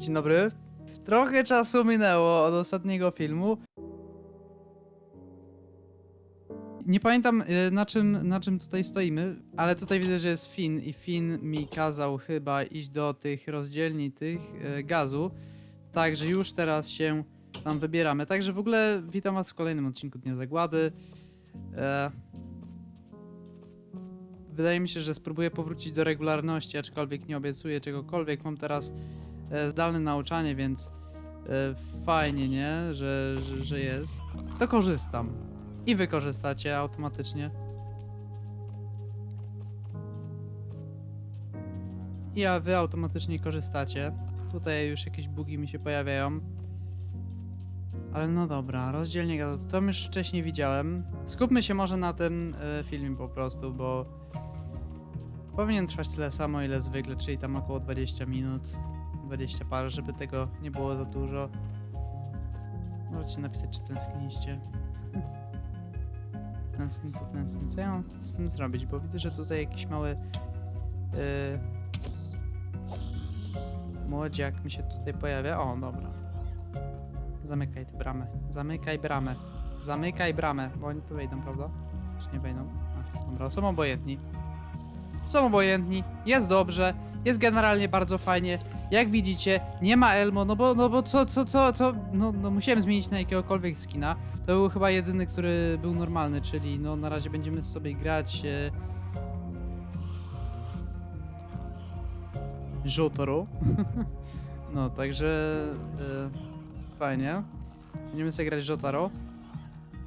Dzień dobry. Trochę czasu minęło od ostatniego filmu. Nie pamiętam y, na czym, na czym tutaj stoimy, ale tutaj widzę, że jest Finn i Finn mi kazał chyba iść do tych rozdzielni tych y, gazu. Także już teraz się tam wybieramy. Także w ogóle witam was w kolejnym odcinku Dnia Zagłady. E, wydaje mi się, że spróbuję powrócić do regularności, aczkolwiek nie obiecuję czegokolwiek. Mam teraz zdalne nauczanie, więc e, fajnie, nie? Że, że, że jest. To korzystam. I wy korzystacie automatycznie. I a wy automatycznie korzystacie. Tutaj już jakieś bugi mi się pojawiają. Ale no dobra, rozdzielnie gazu. To już wcześniej widziałem. Skupmy się może na tym e, filmie po prostu, bo powinien trwać tyle samo, ile zwykle, czyli tam około 20 minut. 20 parę, żeby tego nie było za dużo. Możecie napisać, czy tęskniliście. Tęskni to tęskni. Co ja mam z tym zrobić? Bo widzę, że tutaj jakiś mały yy, młodziak mi się tutaj pojawia. O, dobra. Zamykaj tę bramę. Zamykaj bramę. Zamykaj bramę, bo oni tu wejdą, prawda? Czy nie wejdą? A, dobra, są obojętni. Są obojętni, jest dobrze, jest generalnie bardzo fajnie. Jak widzicie, nie ma Elmo, no bo, no bo co, co, co, co, no, no musiałem zmienić na jakiegokolwiek skina. To był chyba jedyny, który był normalny, czyli no na razie będziemy sobie grać e... No, także e, fajnie. Będziemy sobie grać Jotaro.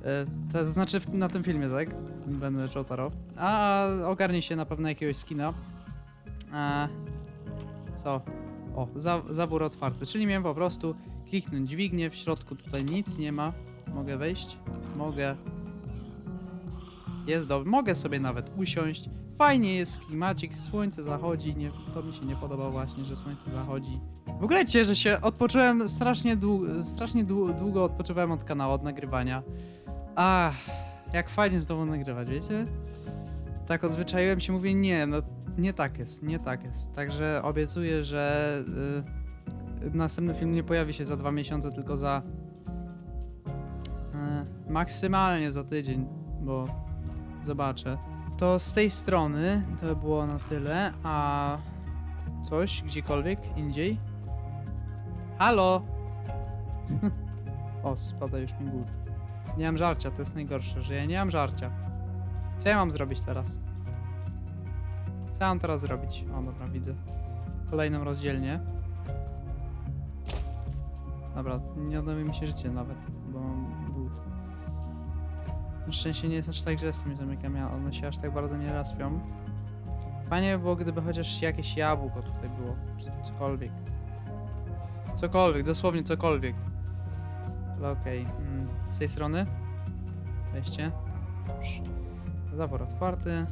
E, to znaczy w, na tym filmie, tak? Będę Jotaro. A ogarnie się na pewno jakiegoś skina. E, co? O, za, zawór otwarty, czyli miałem po prostu kliknąć dźwignię, w środku tutaj nic nie ma. Mogę wejść? Mogę. Jest dobrze, mogę sobie nawet usiąść. Fajnie jest klimacik, słońce zachodzi, nie, to mi się nie podoba właśnie, że słońce zachodzi. W ogóle cieszę się, odpocząłem strasznie, dłu- strasznie dłu- długo odpoczywałem od kanału, od nagrywania. Ach, jak fajnie znowu nagrywać, wiecie? Tak odzwyczaiłem się, mówię, nie, no nie tak jest, nie tak jest. Także obiecuję, że y, następny film nie pojawi się za dwa miesiące, tylko za y, maksymalnie za tydzień, bo zobaczę. To z tej strony to by było na tyle, a coś gdziekolwiek indziej? Halo? o, spada już mi głód. Nie mam żarcia, to jest najgorsze, że ja nie mam żarcia. Co ja mam zrobić teraz? Mam teraz zrobić? O, dobra, widzę. Kolejną rozdzielnię. Dobra, nie odnowi mi się życie nawet, bo mam głód. Na szczęście nie jest aż tak źle z tymi zamykami, one się aż tak bardzo nie raspią. Fajnie by było, gdyby chociaż jakieś jabłko tutaj było, czy cokolwiek. Cokolwiek, dosłownie cokolwiek. Ale okej, mm, z tej strony? Wejście. Już. Zawór otwarty.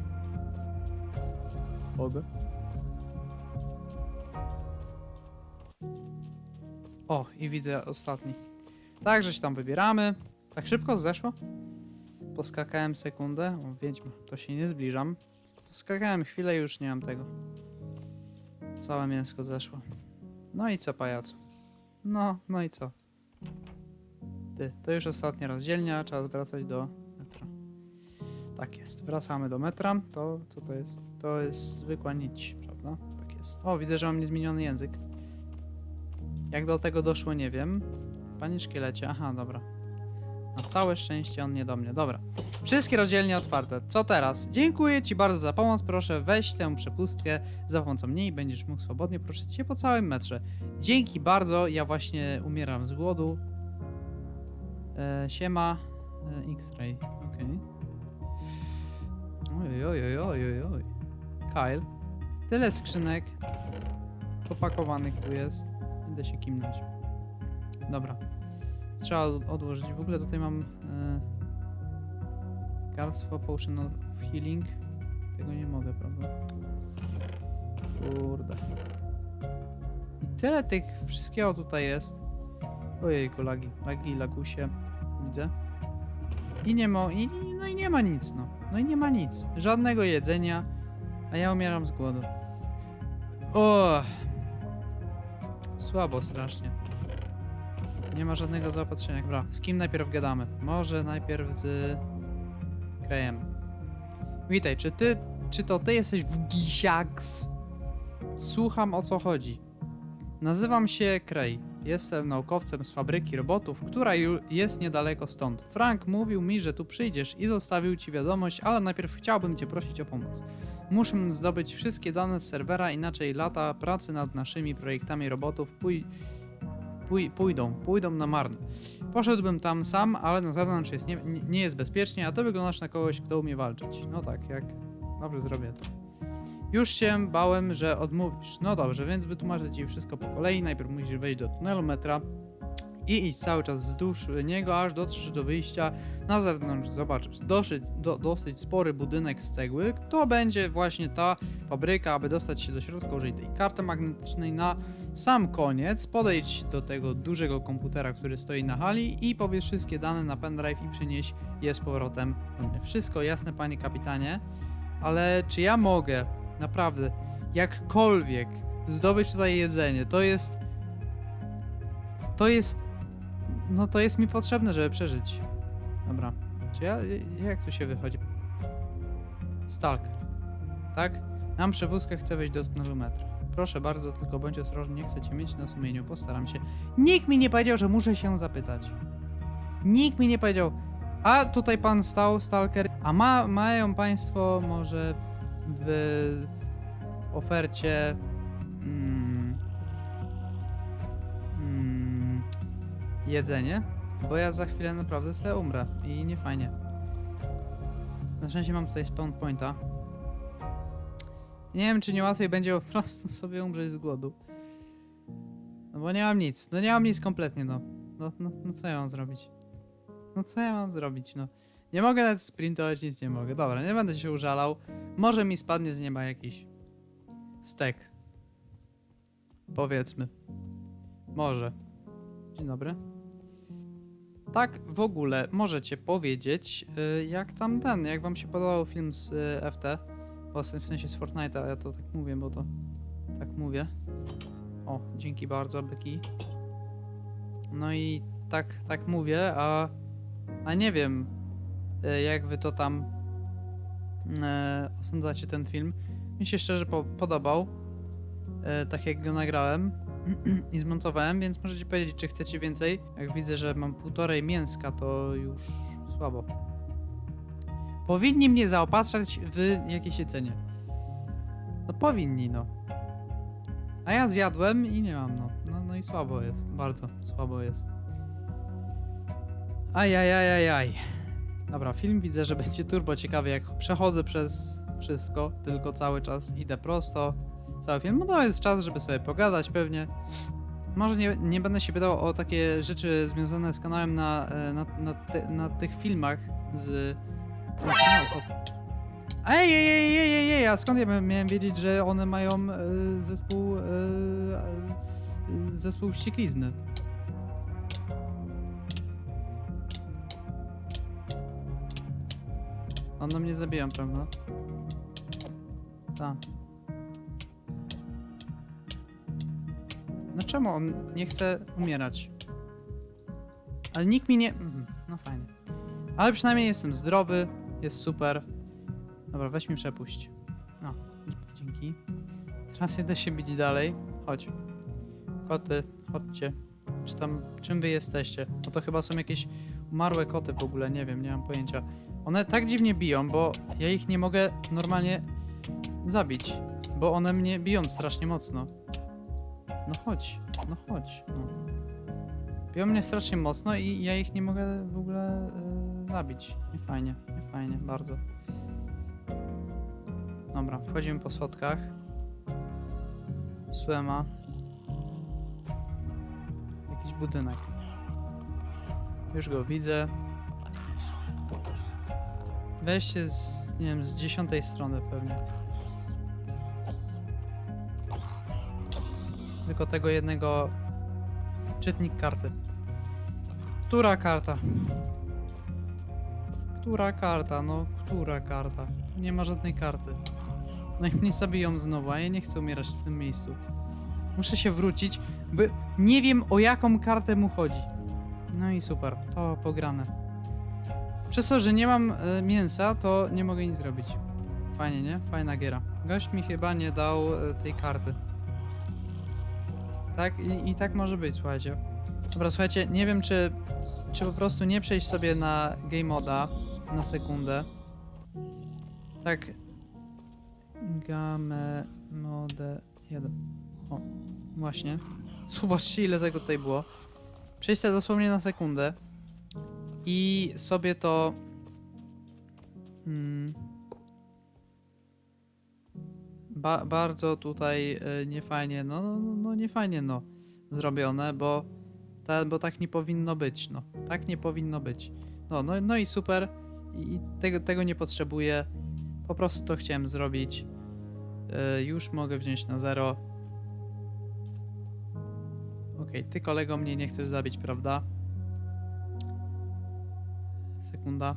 O, i widzę ostatni. Także się tam wybieramy. Tak szybko zeszło? Poskakałem sekundę. O, to się nie zbliżam. Poskakałem chwilę i już nie mam tego. Całe mięsko zeszło. No i co, pajacu? No, no i co? Ty, to już ostatnia rozdzielnia, czas wracać do. Tak jest, wracamy do metra. To, co to jest? To jest zwykła nić, prawda? Tak jest. O, widzę, że mam niezmieniony język. Jak do tego doszło, nie wiem. Panie szkielecie, aha, dobra. Na całe szczęście on nie do mnie. Dobra. Wszystkie rozdzielnie otwarte. Co teraz? Dziękuję Ci bardzo za pomoc. Proszę weź tę przepustkę za pomocą i będziesz mógł swobodnie poruszać się po całym metrze. Dzięki bardzo. Ja właśnie umieram z głodu. E, siema. E, X-ray. Okej. Oj, oj, oj, oj, oj, oj. Kyle. Tyle skrzynek popakowanych tu jest. Idę się kimnąć. Dobra. Trzeba od- odłożyć. W ogóle tutaj mam e, Garstwo Potion of Healing. Tego nie mogę, prawda? Kurde. I tyle tych wszystkiego tutaj jest. Ojejku, lagi. Lagi, lagusie. Widzę. I nie ma, i, no i nie ma nic, no. No i nie ma nic. Żadnego jedzenia, a ja umieram z głodu. O. słabo strasznie. Nie ma żadnego zaopatrzenia. Dobra, z kim najpierw gadamy? Może najpierw z Krajem. Witaj, czy ty, czy to ty jesteś w Gisiaks? Słucham o co chodzi. Nazywam się Krej. Jestem naukowcem z fabryki robotów, która jest niedaleko stąd. Frank mówił mi, że tu przyjdziesz i zostawił ci wiadomość, ale najpierw chciałbym cię prosić o pomoc. Muszę zdobyć wszystkie dane z serwera, inaczej lata pracy nad naszymi projektami robotów pój- pój- pójdą, pójdą na marne. Poszedłbym tam sam, ale na zewnątrz jest nie, nie jest bezpiecznie, a ty wyglądasz na kogoś, kto umie walczyć. No tak, jak dobrze zrobię to. Już się bałem, że odmówisz. No dobrze, więc wytłumaczę ci wszystko po kolei. Najpierw musisz wejść do tunelu metra i iść cały czas wzdłuż niego, aż dotrzesz do wyjścia. Na zewnątrz zobaczysz dosyć, do, dosyć spory budynek z cegły. To będzie właśnie ta fabryka, aby dostać się do środka, użyj tej karty magnetycznej na sam koniec. Podejdź do tego dużego komputera, który stoi na hali i pobierz wszystkie dane na pendrive i przynieś je z powrotem do mnie. Wszystko jasne, panie kapitanie, ale czy ja mogę naprawdę jakkolwiek zdobyć tutaj jedzenie? To jest. To jest. No to jest mi potrzebne, żeby przeżyć. Dobra. Czy ja. Jak tu się wychodzi? Stalker. Tak? Mam przewózkę, chcę wejść do tunelu metra. Proszę bardzo, tylko bądź ostrożny, nie chcę cię mieć na sumieniu, postaram się. Nikt mi nie powiedział, że muszę się zapytać. Nikt mi nie powiedział. A tutaj pan stał, stalker. A ma, mają państwo może w ofercie. Mm, mm, jedzenie? Bo ja za chwilę naprawdę sobie umrę i nie fajnie. Na szczęście mam tutaj spawn pointa. Nie wiem, czy nie łatwiej będzie po prostu sobie umrzeć z głodu. No bo nie mam nic. No nie mam nic kompletnie, no. No, no, no co ja mam zrobić? No co ja mam zrobić, no. Nie mogę nawet sprintować, nic nie mogę. Dobra, nie będę się użalał. Może mi spadnie z nieba jakiś stek. Powiedzmy. Może. Dzień dobry. Tak, w ogóle możecie powiedzieć, y, jak tam ten, jak wam się podobał film z y, FT. W sensie z Fortnite'a, ja to tak mówię, bo to tak mówię. O, dzięki bardzo, Byki. No i tak, tak mówię, a, a nie wiem, jak wy to tam e, osądzacie ten film. Mi się szczerze po, podobał, e, tak jak go nagrałem i zmontowałem, więc możecie powiedzieć, czy chcecie więcej. Jak widzę, że mam półtorej mięska, to już słabo. Powinni mnie zaopatrzać w jakieś jedzenie. No powinni, no. A ja zjadłem i nie mam, no. No, no i słabo jest, bardzo słabo jest. Ajajajajaj. Dobra, film widzę, że będzie turbo ciekawy, jak przechodzę przez wszystko, tylko cały czas idę prosto. Cały film, no to jest czas, żeby sobie pogadać pewnie. Może nie, nie będę się pytał o takie rzeczy związane z kanałem na, e, na, na, na tych filmach z... Ej, ej, ej, ej, ej, ej, a skąd ja mia- miałem wiedzieć, że one mają e, zespół... E, zespół wścieklizny? One mnie zabiją, prawda? Tak. No czemu on nie chce umierać? Ale nikt mi nie... Mhm, no fajnie. Ale przynajmniej jestem zdrowy, jest super. Dobra, weź mi przepuść. No, dzięki. Teraz idę się bić dalej. Chodź. Koty, chodźcie. Czy tam, czym wy jesteście? No to chyba są jakieś umarłe koty w ogóle, nie wiem, nie mam pojęcia. One tak dziwnie biją, bo ja ich nie mogę normalnie zabić, bo one mnie biją strasznie mocno. No chodź, no chodź, no. Biją mnie strasznie mocno i ja ich nie mogę w ogóle e, zabić. Nie fajnie, nie fajnie, bardzo. Dobra, wchodzimy po schodkach. Suema. Jakiś budynek. Już go widzę. Weźcie z, nie wiem, z dziesiątej strony pewnie. Tylko tego jednego... Czytnik karty. Która karta? Która karta? No, która karta? Nie ma żadnej karty. No i mnie zabiją znowu, a ja nie chcę umierać w tym miejscu. Muszę się wrócić, By, nie wiem o jaką kartę mu chodzi. No i super, to pograne. Przez to, że nie mam e, mięsa, to nie mogę nic zrobić. Fajnie, nie? Fajna giera. Gość mi chyba nie dał e, tej karty. Tak? I, I tak może być, słuchajcie. Dobra, słuchajcie, nie wiem czy, czy po prostu nie przejść sobie na game moda na sekundę. Tak. Game mode 1. O, właśnie. Zobaczcie ile tego tutaj było. Przejść sobie dosłownie na sekundę i sobie to mm, ba bardzo tutaj y, niefajnie, no, no, no niefajnie no zrobione, bo, ta, bo tak nie powinno być, no. Tak nie powinno być. No, no, no i super. I tego, tego nie potrzebuję. Po prostu to chciałem zrobić. Y, już mogę wziąć na zero. Okej, ty kolego mnie nie chcesz zabić, prawda? Sekunda.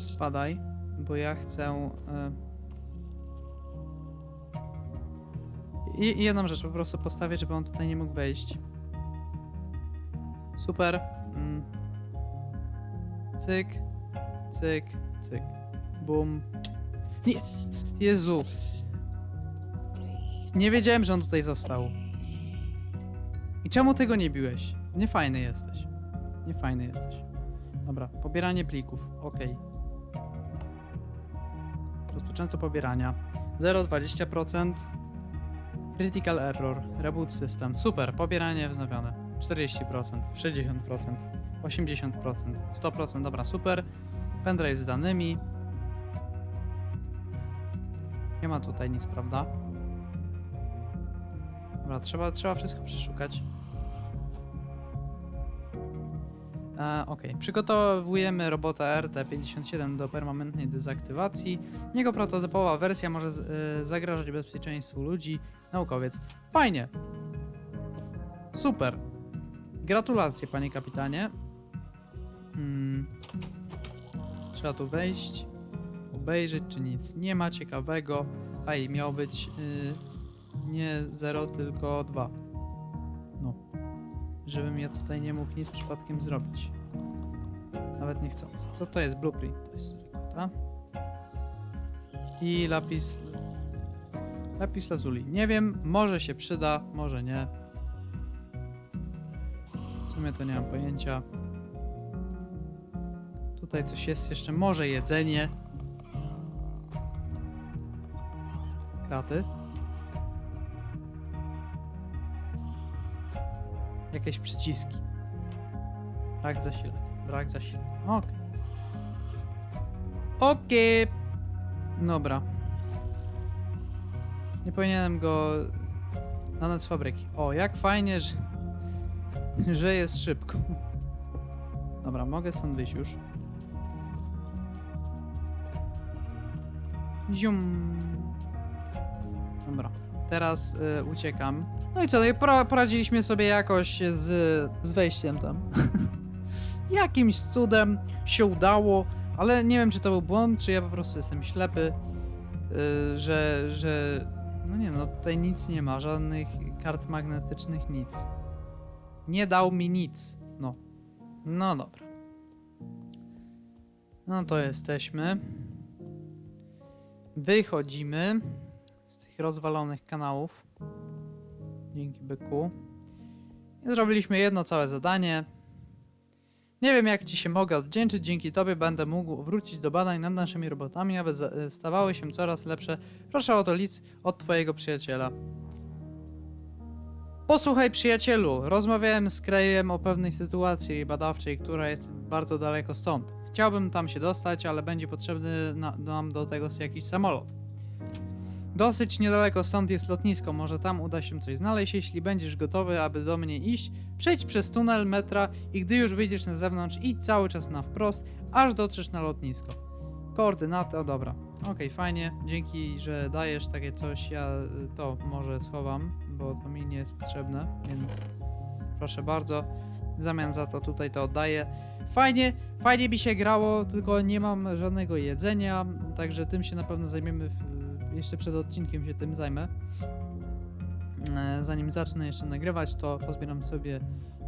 Spadaj, bo ja chcę. E... I, jedną rzecz po prostu postawię, żeby on tutaj nie mógł wejść. Super. Mm. Cyk, cyk, cyk. Bum. Nie, Jezu. Nie wiedziałem, że on tutaj został. I czemu tego nie biłeś? Niefajny jesteś. Niefajny jesteś. Dobra, pobieranie plików. Ok. Rozpoczęto pobierania. 0,20%. Critical error. Reboot system. Super, pobieranie wznowione. 40%, 60%, 80%, 100%. Dobra, super. Pendrive z danymi. Nie ma tutaj nic, prawda? Dobra, trzeba, trzeba wszystko przeszukać. E, ok, przygotowujemy robota RT57 do permanentnej dezaktywacji. Jego prototypowa wersja może e, zagrażać bezpieczeństwu ludzi. Naukowiec. Fajnie. Super. Gratulacje, panie kapitanie. Hmm. Trzeba tu wejść, obejrzeć, czy nic nie ma ciekawego. A i miał być y, nie 0, tylko 2. Żebym ja tutaj nie mógł nic przypadkiem zrobić. Nawet nie chcąc. Co to jest blueprint? To jest zwykły, tak? I lapis. Lapis lazuli. Nie wiem, może się przyda, może nie. W sumie to nie mam pojęcia. Tutaj coś jest jeszcze, może jedzenie. Kraty. Jakieś przyciski. Brak zasilania. Brak zasilania. Okej. Okej. Dobra. Nie powinienem go na noc fabryki. O, jak fajnie, że, że jest szybko. Dobra, mogę stąd wyjść już. Zium. Dobra, teraz y, uciekam. No i co, no i pora- poradziliśmy sobie jakoś z, z wejściem tam. Jakimś cudem się udało, ale nie wiem, czy to był błąd, czy ja po prostu jestem ślepy, y, że, że... No nie no, tutaj nic nie ma, żadnych kart magnetycznych, nic. Nie dał mi nic, no. No dobra. No to jesteśmy. Wychodzimy z tych rozwalonych kanałów. Dzięki byku. I zrobiliśmy jedno całe zadanie. Nie wiem, jak ci się mogę odwdzięczyć. Dzięki tobie będę mógł wrócić do badań nad naszymi robotami, aby za- stawały się coraz lepsze. Proszę o to list od twojego przyjaciela. Posłuchaj, przyjacielu. Rozmawiałem z Krejem o pewnej sytuacji badawczej, która jest bardzo daleko stąd. Chciałbym tam się dostać, ale będzie potrzebny na, nam do tego jakiś samolot. Dosyć niedaleko stąd jest lotnisko, może tam uda się coś znaleźć. Jeśli będziesz gotowy, aby do mnie iść, przejdź przez tunel metra i gdy już wyjdziesz na zewnątrz, idź cały czas na wprost, aż dotrzesz na lotnisko. Koordynaty, o dobra. Okej, fajnie, dzięki, że dajesz takie coś, ja y, to może schowam, bo to mi nie jest potrzebne, więc proszę bardzo. W zamian za to tutaj to oddaję. Fajnie, fajnie mi się grało, tylko nie mam żadnego jedzenia, także tym się na pewno zajmiemy w, jeszcze przed odcinkiem się tym zajmę. zanim zacznę jeszcze nagrywać, to pozbieram sobie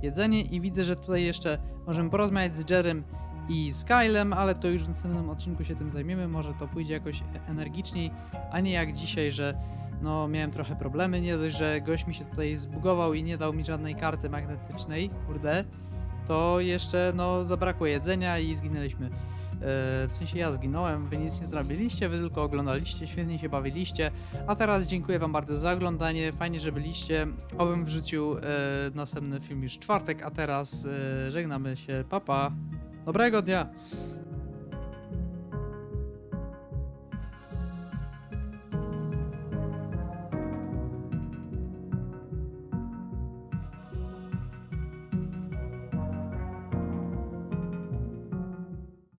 jedzenie i widzę, że tutaj jeszcze możemy porozmawiać z Jerem i z Kylem, ale to już w następnym odcinku się tym zajmiemy. Może to pójdzie jakoś e- energiczniej, a nie jak dzisiaj, że no miałem trochę problemy. Nie dość, że gość mi się tutaj zbugował i nie dał mi żadnej karty magnetycznej, kurde, to jeszcze no zabrakło jedzenia i zginęliśmy. E, w sensie ja zginąłem, wy nic nie zrobiliście, wy tylko oglądaliście, świetnie się bawiliście. A teraz dziękuję wam bardzo za oglądanie, fajnie, że byliście. Obym wrzucił e, następny film już w czwartek, a teraz e, żegnamy się, papa. Dobrego dnia!